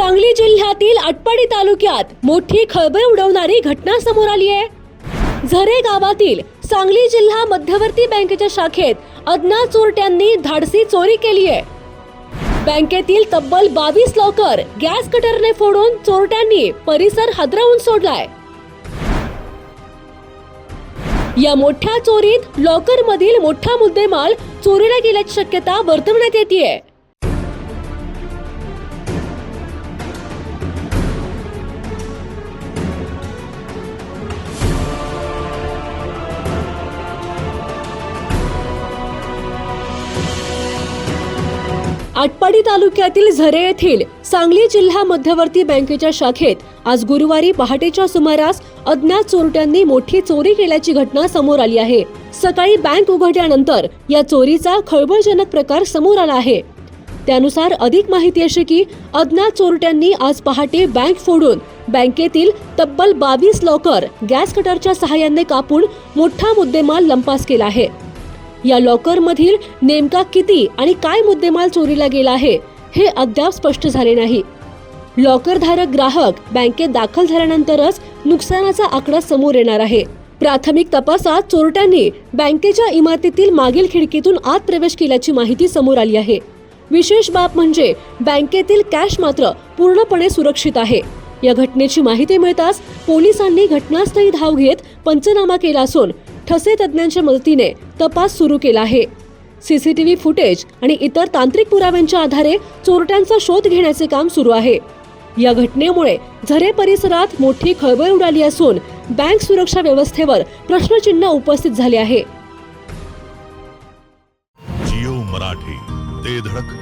सांगली जिल्ह्यातील अटपाडी तालुक्यात मोठी खळबळ उडवणारी घटना समोर आली आहे. झरे गावातील सांगली जिल्हा मध्यवर्ती बँकेच्या शाखेत अज्ञात चोरट्यांनी धाडसी चोरी केली आहे. बँकेतील तब्बल बावीस लॉकर गॅस कटरने फोडून चोरट्यांनी परिसर हादरवून सोडलाय. या मोठ्या चोरीत लॉकर मधील मोठा मुद्देमाल चोरीला गेल्याची शक्यता वर्तवण्यात येते आटपाडी तालुक्यातील झरे येथील सांगली जिल्हा मध्यवर्ती बँकेच्या शाखेत आज गुरुवारी पहाटेच्या सुमारास अज्ञात चोरट्यांनी मोठी चोरी केल्याची घटना समोर आली आहे. सकाळी बँक उघडल्यानंतर या चोरीचा खळबळजनक प्रकार समोर आला आहे. त्यानुसार अधिक माहिती अशी की अज्ञात चोरट्यांनी आज पहाटे बँक फोडून बँकेतील तब्बल बावीस लॉकर गॅस कटरच्या सहाय्याने कापून मोठा मुद्देमाल लंपास केला आहे. या लॉकरमधील नेमका किती आणि काय मुद्देमाल चोरीला गेला आहे हे अद्याप स्पष्ट झाले नाही. लॉकरधारक ग्राहक बँकेत दाखल झाल्यानंतरच नुकसानाचा आकडा समोर येणार आहे. प्राथमिक तपासात चोरट्यांनी बँकेच्या इमारतीतील मागील खिडकीतून आत प्रवेश केल्याची माहिती समोर आली आहे. विशेष बाब म्हणजे बँकेतील कॅश मात्र पूर्णपणे सुरक्षित आहे. या घटनेची माहिती मिळताच पोलिसांनी घटनास्थळी धाव घेत पंचनामा केला असून ठसे तज्ज्ञांच्या मदतीने तपास सुरू केला आहे. सीसीटीव्ही फुटेज आणि इतर तांत्रिक पुराव्यांच्या आधारे चोरट्यांचा शोध घेण्याचे काम सुरू आहे. या घटनेमुळे झरे परिसरात मोठी खळबळ उडाली असून बँक सुरक्षा व्यवस्थेवर प्रश्नचिन्ह उपस्थित झाले आहे. जिओ मराठी ते धडक.